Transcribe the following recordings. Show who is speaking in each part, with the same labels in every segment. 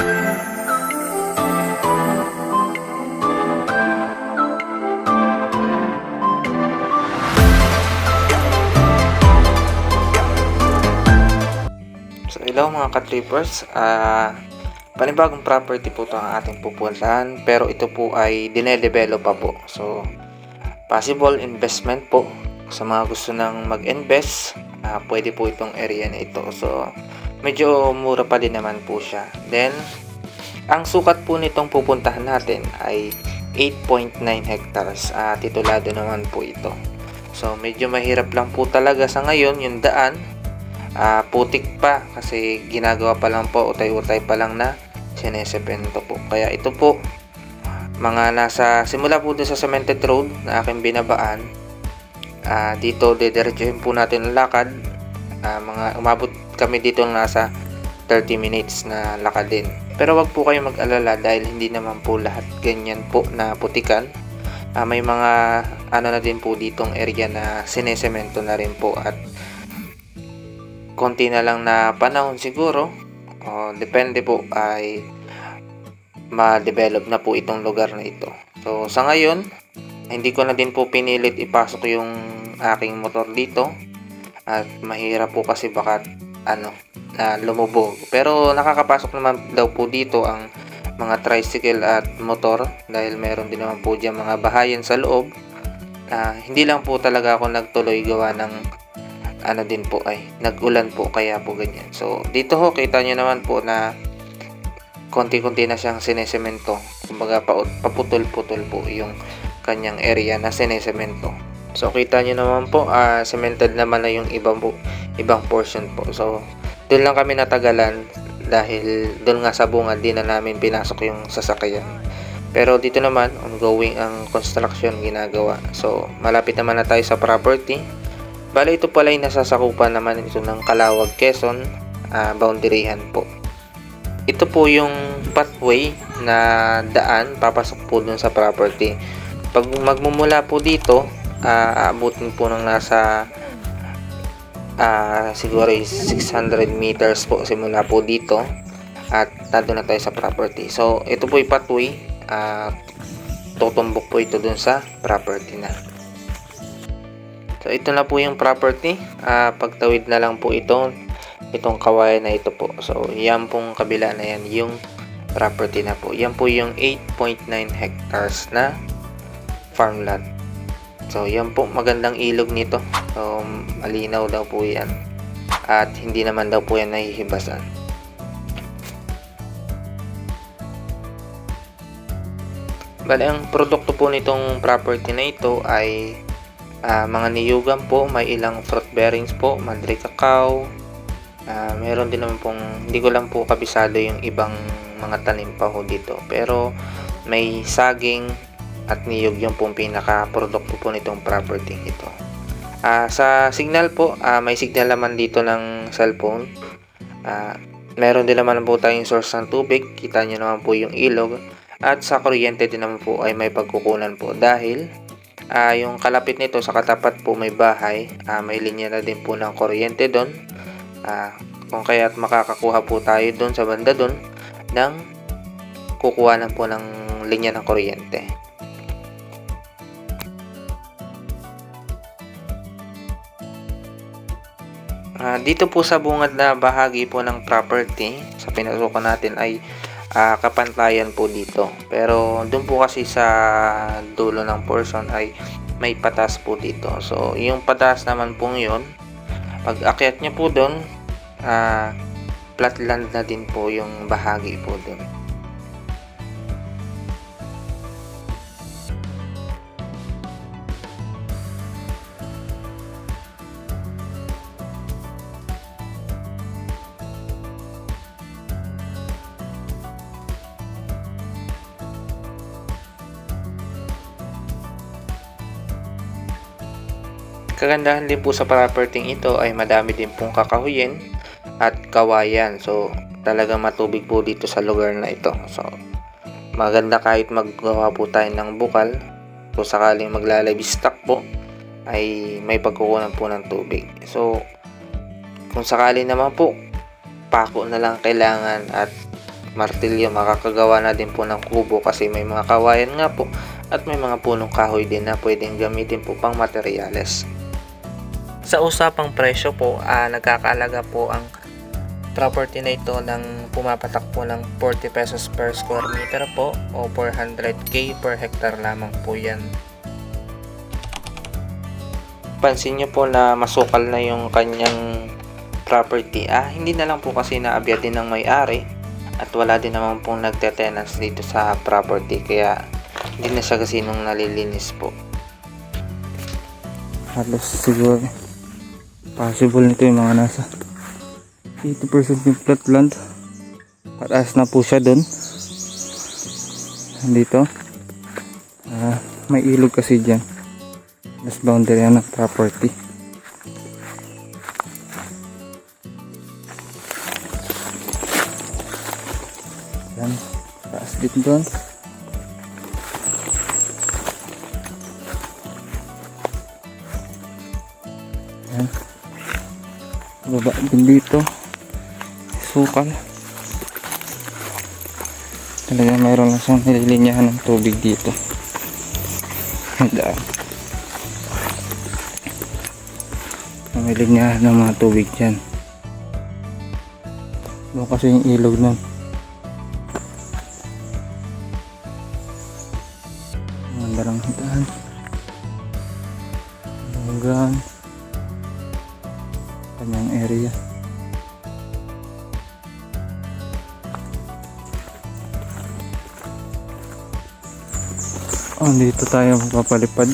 Speaker 1: So, hello mga ka-trippers. Ah, panibagong property po ito ang ating pupuntahan. Pero ito po ay dinedevelop pa po. So, possible investment po sa mga gusto nang mag-invest. ah, pwede po itong area na ito. So, medyo mura pa din naman po siya. Then, ang sukat po nitong pupuntahan natin ay 8.9 hectares. Ah, titulado naman po ito. So, medyo mahirap lang po talaga sa ngayon yung daan ah putik pa kasi ginagawa pa lang po utay-utay pa lang na sinesemento po kaya ito po mga nasa simula po dun sa cemented road na aking binabaan ah dito didiretsuhin po natin ang lakad Ah, mga umabot kami dito ng nasa 30 minutes na lakad din. Pero wag po kayo mag-alala dahil hindi naman po lahat ganyan po na putikan. Ah, may mga ano na din po ditong area na sinesemento na rin po at konti na lang na panahon siguro. O depende po ay ma-develop na po itong lugar na ito. So sa ngayon hindi ko na din po pinilit ipasok yung aking motor dito at mahirap po kasi baka ano na lumubog pero nakakapasok naman daw po dito ang mga tricycle at motor dahil meron din naman po dyan mga bahayan sa loob Ah, hindi lang po talaga ako nagtuloy gawa ng ano din po ay nag-ulan po kaya po ganyan. So dito ho kita nyo naman po na konti-konti na siyang sinesemento. Kumbaga pa, paputol-putol po yung kanyang area na sinesemento. So kita nyo naman po ah, cemented naman na yung ibang po, ibang portion po. So doon lang kami natagalan dahil doon nga sa bunga di na namin pinasok yung sasakyan. Pero dito naman ongoing ang construction ginagawa. So malapit naman na tayo sa property. Bale, ito pala ay nasasakupan naman ito ng Kalawag, Quezon, ah, boundaryhan po. Ito po yung pathway na daan papasok po dun sa property. Pag magmumula po dito, ah, aabutin po ng nasa ah, siguro is 600 meters po simula po dito at nandun na tayo sa property. So, ito po yung pathway. ah, tutumbok po ito dun sa property na. So ito na po yung property. Ah, pagtawid na lang po ito. Itong kawayan na ito po. So yan pong kabila na yan yung property na po. Yan po yung 8.9 hectares na farmland. So yan po magandang ilog nito. So malinaw daw po yan. At hindi naman daw po yan nahihibasan. Bale, ang produkto po nitong property na ito ay Ah, mga niyugan po, may ilang fruit bearings po, madre cacao. Ah, meron din naman pong, hindi ko lang po kabisado yung ibang mga tanim pa ho dito. Pero may saging at niyog yung pong pinaka-produkto po nitong property ito. Ah, sa signal po, ah, may signal naman dito ng cellphone. Ah, meron din naman po tayong source ng tubig. Kita nyo naman po yung ilog. At sa kuryente din naman po ay may pagkukunan po dahil Ah, yung kalapit nito sa katapat po may bahay, ah, may linya na din po ng kuryente doon. Ah, kung kaya't makakakuha po tayo doon sa banda doon ng kukuha na po ng linya ng kuryente. Ah, dito po sa bungad na bahagi po ng property sa pinasukan natin ay ah, kapantayan po dito. Pero doon po kasi sa dulo ng portion ay may patas po dito. So, yung patas naman po yun, pag akyat nyo po doon, ah, flat land na din po yung bahagi po doon. Kagandahan din po sa property ito ay madami din pong kakahuyin at kawayan. So, talagang matubig po dito sa lugar na ito. So, maganda kahit maggawa po tayo ng bukal. So, sakaling maglalabis stock po, ay may pagkukunan po ng tubig. So, kung sakali naman po, pako na lang kailangan at martilyo, makakagawa na din po ng kubo kasi may mga kawayan nga po at may mga punong kahoy din na pwedeng gamitin po pang materyales. Sa usapang presyo po, ah, nagkakaalaga po ang property na ito ng pumapatak po ng 40 pesos per square meter po o 400k per hectare lamang po yan. Pansin nyo po na masukal na yung kanyang property. Ah, hindi na lang po kasi naabya din ng may-ari at wala din naman pong nagte-tenants dito sa property kaya hindi na siya kasi nung nalilinis po.
Speaker 2: halos siguro possible nito yung mga nasa 80% yung flatland pataas na po siya doon dito Ah, may ilog kasi dyan. Das boundary yan ng property. Yan. Taas din doon baba din dito. Sukal talaga mayroon lang siyang nililinyahan ng tubig dito. Daan. May linyahan ng mga tubig dyan. Doon kasi yung ilog nun. Ang darang hitaan area Oh, dito tayo magpapalipad.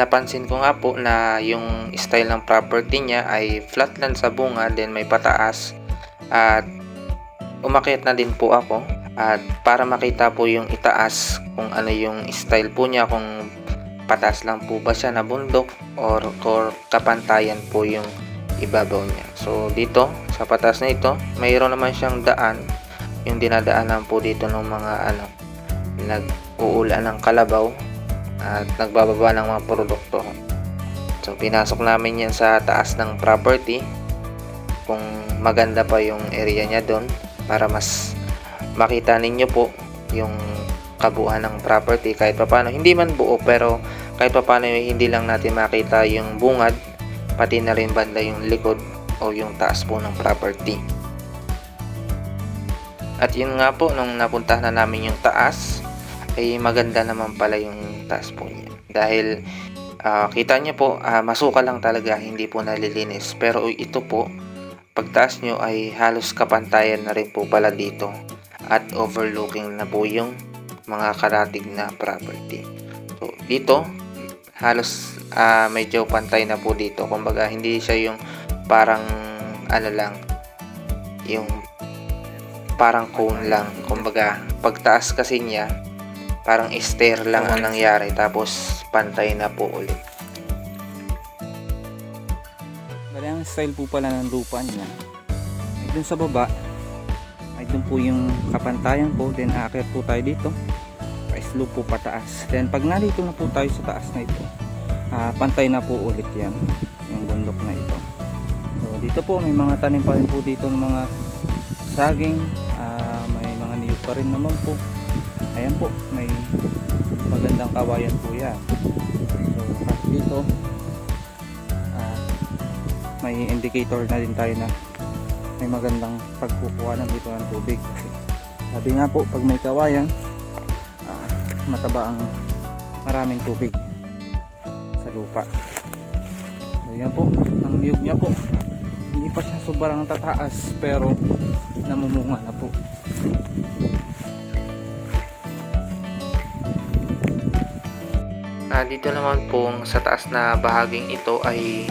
Speaker 1: Napansin ko nga po na yung style ng property niya ay flatland sa bunga then may pataas. At umakyat na din po ako. At para makita po yung itaas kung ano yung style po niya kung patas lang po ba siya na bundok or, or kapantayan po yung ibabaw niya. So dito sa patas na ito mayroon naman siyang daan. Yung dinadaanan po dito ng mga ano nag-uulan ng kalabaw at nagbababa ng mga produkto. So pinasok namin yan sa taas ng property kung maganda pa yung area niya doon para mas makita ninyo po yung kabuuan ng property kahit pa paano hindi man buo pero kahit pa paano eh, hindi lang natin makita yung bungad, pati na rin banda yung likod o yung taas po ng property. At yun nga po, nung napuntahan na namin yung taas, ay maganda naman pala yung taas po niya. Dahil ah, kita niyo po, ah, masuka lang talaga, hindi po nalilinis. Pero ito po, pagtaas nyo ay halos kapantayan na rin po pala dito at overlooking na po yung mga karatig na property. So, dito, halos ah, medyo pantay na po dito. Kumbaga, hindi siya yung parang ano lang, yung parang cone lang. Kumbaga, pagtaas kasi niya, parang stair lang ang nangyari. Tapos, pantay na po ulit.
Speaker 2: Bali, ang style po pala ng lupa niya. Ay dun sa baba, ay dun po yung kapantayan po. Then aakyat po tayo dito. Pa-slope po pataas. Then pag nalito na po tayo sa taas na ito, ah, pantay na po ulit yan. Yung bundok na ito. So dito po may mga tanim pa rin po dito ng mga saging. ah, may mga niyog pa rin naman po. Ayan po, may magandang kawayan po yan. So kasi dito, ah, may indicator na din tayo na may magandang pagkukuha ng dito ng tubig. Kasi sabi nga po pag may kawayan ah, mataba ang maraming tubig sa lupa. So yan po ang niyog niya po. Hindi pa siya sobrang tataas pero namumunga na po
Speaker 1: Dito naman pong sa taas na bahaging ito ay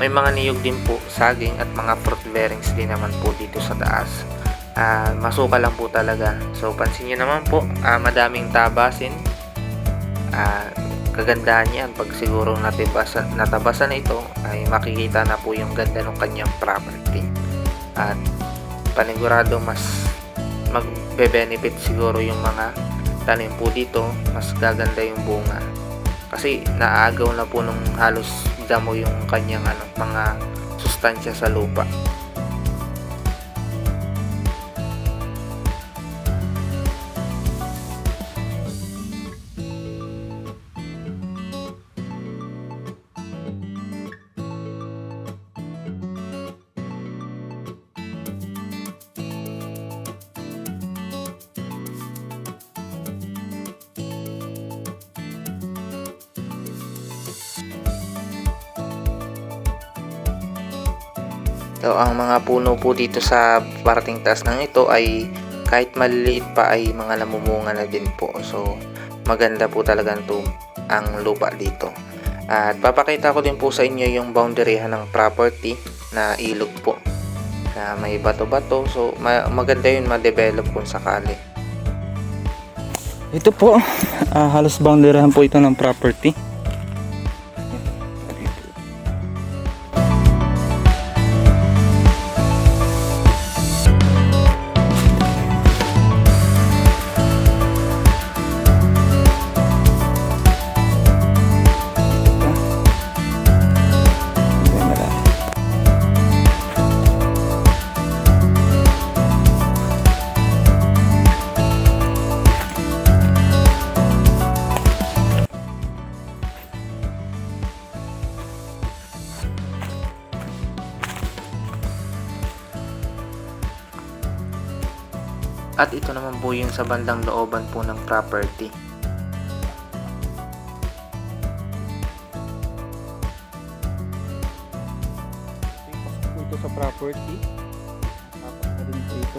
Speaker 1: may mga niyog din po, saging at mga fruit bearings din naman po dito sa taas. Ah, masuka lang po talaga. So pansin niyo naman po, ah, madaming tabasin. Ah, kagandahan niyan pag siguro natibasan, natabasan na ito ay makikita na po yung ganda ng kanyang property. At panigurado mas magbe-benefit siguro yung mga tanim po dito, mas gaganda yung bunga kasi naagaw na po nung halos damo yung kanyang ano, mga sustansya sa lupa. So, ang mga puno po dito sa parating taas ng ito ay kahit maliliit pa ay mga namumunga na din po. So, maganda po talaga ang lupa dito. At papakita ko din po sa inyo yung boundary ng property na ilog po na may bato-bato. So, ma- maganda yun ma-develop kung sakali.
Speaker 2: ito po ah, halos boundaryhan po ito ng property
Speaker 1: po yung sa bandang looban po ng property.
Speaker 2: Ito sa property. Tapos na din po.